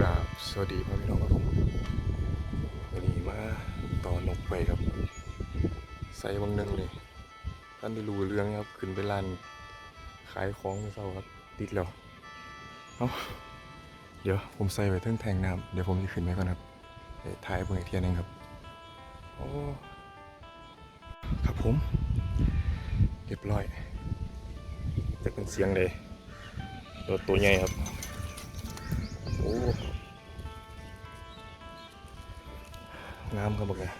ครับสวัสดีพ่อพี่น้องครับผมวันนี้มาต่อนกไปครับ ใส่บางนึงเลย ท่านได้รู้เรื่องครับ ขึ้นไปร้านขายของเมื่อเช้าครับ ติดแล้วเอาเดี๋ยวผมใส่ไว้เทั้งแทงน้ำเดี๋ยวผมจะขึ้นไปก่อนครับถ่ายเพิ่อเทียหนึงครับโอ้ครับผมเรียบร้อยจะเป็นเสียงเลยตัวตัวใหญ่ครับ งามครับบอกเลย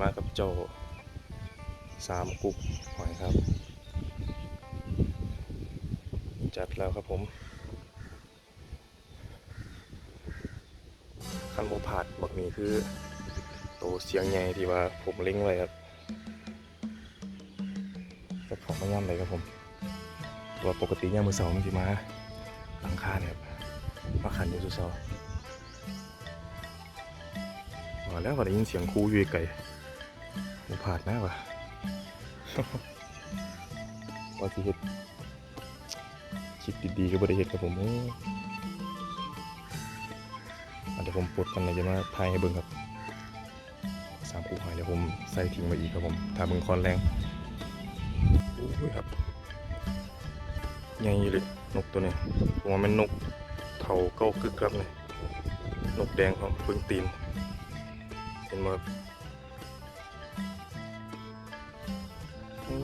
มากับเจ้าสามกุ๊กหอยครับ จัดแล้วครับผมคันโมผาดบักนี้คือโตเสียงใหญ่ที่ว่าผมเล็งไว้ครับจะของมาย่ำเลยครับผม ตัวปกติย่ามมือสองมันจะมาหลังคาเนี่ยมาขันอยู่สุดซอาแล้วก็ได้ยินเสียงครูอยู่ไกลหมูผาดหน้าวะว่าสิเฮ็ดคิดดีๆก็บ่ได้เฮ็ดครับผมเอ้ยอะเดี๋ยวผมปลดกันเลยจะมาทายให้เบิ่งครับสามคู่หอยเดี๋ยวผมใส่ทิ้งไว้อีกครับผมถ้าเบิ่งคอนแรงโอ้ยครับใหญ่เลยนกตัวนี้ผมว่ามันนกเถาเก้ากึกครับเนี่ยนกแดงครับเพิ่งตีน เห็นไหมครับโอ้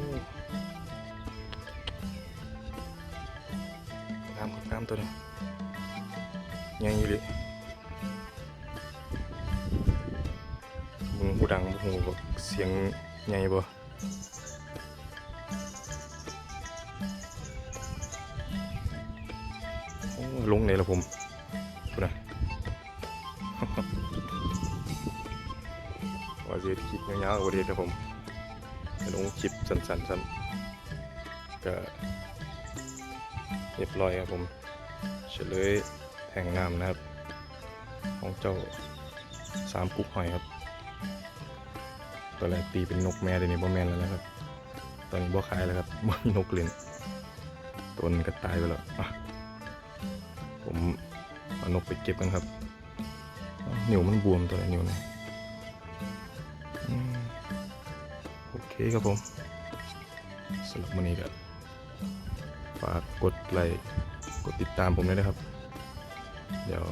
งามครับงามตัว ว่าจะคลิปยาวๆกว่านี้ครับผมจะลงคลิปสั้นๆซ้ำก็เรียบร้อยครับผมเฉลยแห่งน้ำนะครับ ของเจ้าสามกุ๊กหอยครับตอนแรกตีเป็นนกแม่เดี๋ยวนี้บ่แม่นแล้วนะครับ ตอนนี้บ่ขายแล้วครับบ่มีนกเล่นตัวนึงก็ตายไปแล้วผมเอานกไปเก็บกันครับ นิ้วมันบวมตัวไหนนิ้วไหนอื คครับผมสำหรับวันนี้ก็ฝากกดไลค์กดติดตามผมด้วยนะครับ เดี๋ยว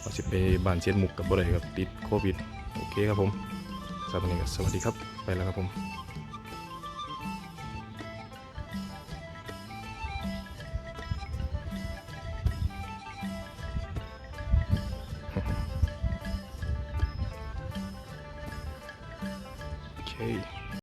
เราจะไปบ้านเชียนหมุกกับบ่ได้ครับติดโควิด โอเคครับผมสำหรับวันนี้ก็สวัสดีครับ ไปแล้วครับผม โอเค